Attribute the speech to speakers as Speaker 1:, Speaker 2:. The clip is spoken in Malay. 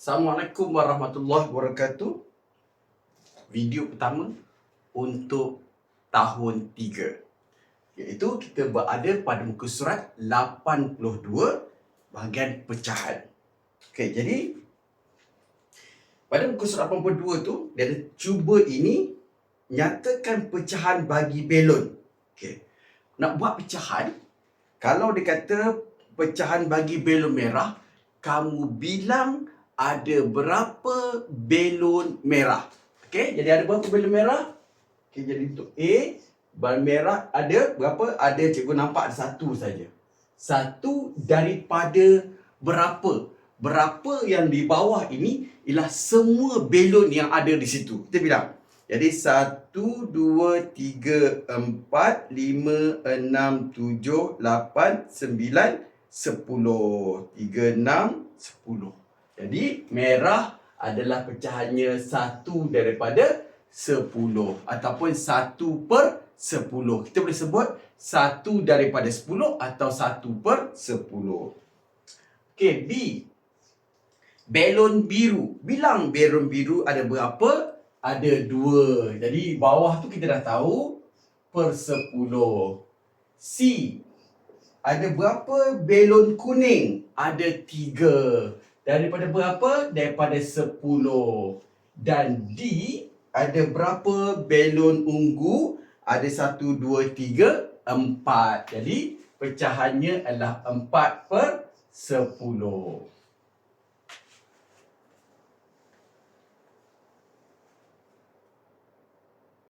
Speaker 1: Assalamualaikum warahmatullahi wabarakatuh. Video pertama untuk tahun 3. Iaitu kita berada pada muka surat 82 bahagian pecahan. Okey, jadi pada muka surat 82 tu dia ada cuba ini nyatakan pecahan bagi belon. Okey. Nak buat pecahan kalau dia kata pecahan bagi belon merah, kamu bilang ada berapa belon merah. Okey, jadi ada berapa belon merah? Okey, jadi untuk A, belon merah ada berapa? Ada cikgu nampak ada satu saja. Satu daripada berapa? Berapa yang di bawah ini ialah semua belon yang ada di situ. Kita bilang. Jadi satu, dua, tiga, empat, lima, enam, tujuh, lapan, sembilan, sepuluh. Tiga, enam, sepuluh. Jadi merah adalah pecahannya satu daripada sepuluh ataupun satu per sepuluh. Kita boleh sebut satu daripada sepuluh atau satu per sepuluh. Okey, B. Belon biru. Bilang belon biru ada berapa? Ada dua. Jadi bawah tu kita dah tahu per sepuluh. C. Ada berapa belon kuning? Ada tiga. Daripada berapa? Daripada sepuluh. Dan D, ada berapa belon ungu? Ada satu, dua, tiga, empat. Jadi pecahannya adalah empat per sepuluh.